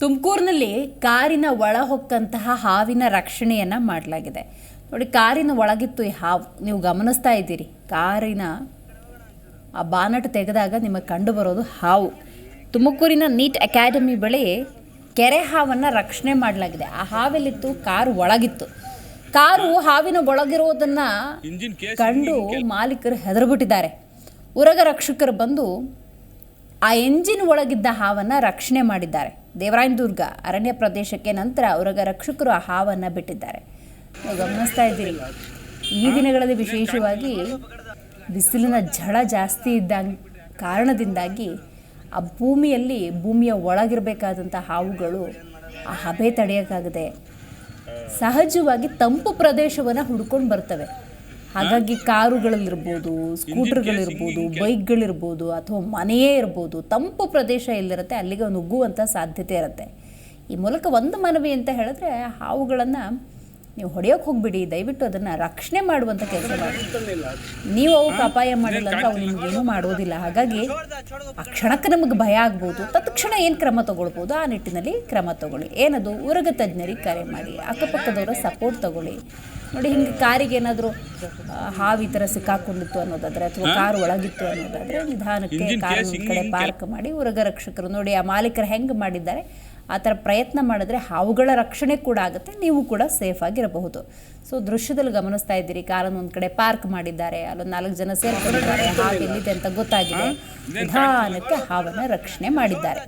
ತುಮಕೂರಿನಲ್ಲಿ ಕಾರಿನ ಒಳ ಹೊಕ್ಕಂತಹ ಹಾವಿನ ರಕ್ಷಣೆಯನ್ನು ಮಾಡಲಾಗಿದೆ. ನೋಡಿ ಕಾರಿನ ಒಳಗಿತ್ತು ಈ ಹಾವು. ನೀವು ಗಮನಿಸ್ತಾ ಇದ್ದೀರಿ ಕಾರಿನ ಆ ಬಾನಟ್ ತೆಗೆದಾಗ ನಿಮಗೆ ಕಂಡು ಬರೋದು ಹಾವು. ತುಮಕೂರಿನ ನೀಟ್ ಅಕಾಡೆಮಿ ಬಳಿ ಕೆರೆ ಹಾವನ್ನು ರಕ್ಷಣೆ ಮಾಡಲಾಗಿದೆ. ಆ ಹಾವೆಲ್ಲಿತ್ತು ಕಾರು ಒಳಗಿತ್ತು. ಕಾರು ಹಾವಿನ ಕೇಸ್ ಕಂಡು ಮಾಲೀಕರು ಹೆದರ್ಬಿಟ್ಟಿದ್ದಾರೆ. ಉರಗ ರಕ್ಷಕರು ಬಂದು ಆ ಎಂಜಿನ್ ಒಳಗಿದ್ದ ಹಾವನ್ನು ರಕ್ಷಣೆ ಮಾಡಿದ್ದಾರೆ. ದೇವರಾಯನದುರ್ಗ ಅರಣ್ಯ ಪ್ರದೇಶಕ್ಕೆ ನಂತರ ಉರಗ ರಕ್ಷಕರು ಆ ಹಾವನ್ನು ಬಿಟ್ಟಿದ್ದಾರೆ. ನಾವು ಗಮನಿಸ್ತಾ ಇದ್ದೀರಿ. ಈ ದಿನಗಳಲ್ಲಿ ವಿಶೇಷವಾಗಿ ಬಿಸಿಲಿನ ಝಳ ಜಾಸ್ತಿ ಇದ್ದ ಕಾರಣದಿಂದಾಗಿ ಆ ಭೂಮಿಯಲ್ಲಿ ಭೂಮಿಯ ಒಳಗಿರಬೇಕಾದಂಥ ಹಾವುಗಳು ಆ ಹಬೆ ತಡೆಯೋಕ್ಕಾಗದೆ ಸಹಜವಾಗಿ ತಂಪು ಪ್ರದೇಶವನ್ನು ಹುಡ್ಕೊಂಡು ಬರ್ತವೆ. ಹಾಗಾಗಿ ಕಾರುಗಳಲ್ಲಿರ್ಬೋದು ಸ್ಕೂಟರ್ಗಳಿರ್ಬೋದು ಬೈಕ್ಗಳಿರ್ಬೋದು ಅಥವಾ ಮನೆಯೇ ಇರ್ಬೋದು ತಂಪು ಪ್ರದೇಶ ಎಲ್ಲಿರುತ್ತೆ ಅಲ್ಲಿಗೆ ನುಗ್ಗುವಂಥ ಸಾಧ್ಯತೆ ಇರುತ್ತೆ. ಈ ಮೂಲಕ ಒಂದು ಮನವಿ ಅಂತ ಹೇಳಿದ್ರೆ ಹಾವುಗಳನ್ನು ನೀವು ಹೊಡೆಯೋಕೆ ಹೋಗ್ಬಿಡಿ ದಯವಿಟ್ಟು ಅದನ್ನು ರಕ್ಷಣೆ ಮಾಡುವಂಥ ಕೆಲಸ ಮಾಡಿ. ನೀವು ಅವಕ್ಕೆ ಅಪಾಯ ಮಾಡಿಲ್ಲ ಅಂತ ಅವು ನಿಮಗೇನು ಮಾಡೋದಿಲ್ಲ. ಹಾಗಾಗಿ ಆ ಕ್ಷಣಕ್ಕೆ ನಮಗೆ ಭಯ ಆಗ್ಬೋದು. ತತ್ಕ್ಷಣ ಏನು ಕ್ರಮ ತೊಗೊಳ್ಬೋದು? ಆ ನಿಟ್ಟಿನಲ್ಲಿ ಕ್ರಮ ತಗೊಳ್ಳಿ. ಏನದು? ಉರಗ ತಜ್ಞರಿಗೆ ಕರೆ ಮಾಡಿ. ಅಕ್ಕಪಕ್ಕದವರ ಸಪೋರ್ಟ್ ತಗೊಳ್ಳಿ. ನೋಡಿ ಹಿಂಗೆ ಕಾರಿಗೆ ಏನಾದರೂ ಹಾವು ಈ ಥರ ಸಿಕ್ಕಾಕೊಂಡಿತ್ತು ಅನ್ನೋದಾದ್ರೆ ಅಥವಾ ಕಾರ್ ಒಳಗಿತ್ತು ಅನ್ನೋದಾದ್ರೆ ನಿಧಾನಕ್ಕೆ ಕಾರ್ ಒಂದು ಕಡೆ ಪಾರ್ಕ್ ಮಾಡಿ ಉರಗ ರಕ್ಷಕರು ನೋಡಿ ಆ ಮಾಲೀಕರು ಹೆಂಗೆ ಮಾಡಿದ್ದಾರೆ? ಆ ಥರ ಪ್ರಯತ್ನ ಮಾಡಿದ್ರೆ ಹಾವುಗಳ ರಕ್ಷಣೆ ಕೂಡ ಆಗುತ್ತೆ ನೀವು ಕೂಡ ಸೇಫ್ ಆಗಿರಬಹುದು. ಸೊ ದೃಶ್ಯದಲ್ಲಿ ಗಮನಿಸ್ತಾ ಇದ್ದೀರಿ ಕಾರನ್ನು ಒಂದು ಕಡೆ ಪಾರ್ಕ್ ಮಾಡಿದ್ದಾರೆ ಅಲ್ಲೊಂದು ನಾಲ್ಕು ಜನ ಸೇರ್ಕೊಂಡಿದ್ದಾರೆ ಹಾವು ಎಲ್ಲಿದೆ ಅಂತ ಗೊತ್ತಾಗಿದೆ. ನಿಧಾನಕ್ಕೆ ಹಾವನ್ನು ರಕ್ಷಣೆ ಮಾಡಿದ್ದಾರೆ.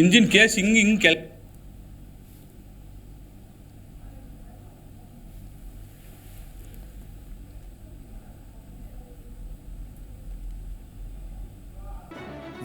ಇಂಜಿನ್ ಕೇಸ್ ಹಿಂಗೆ ಹಿಂಗೆ ಕೆಲ್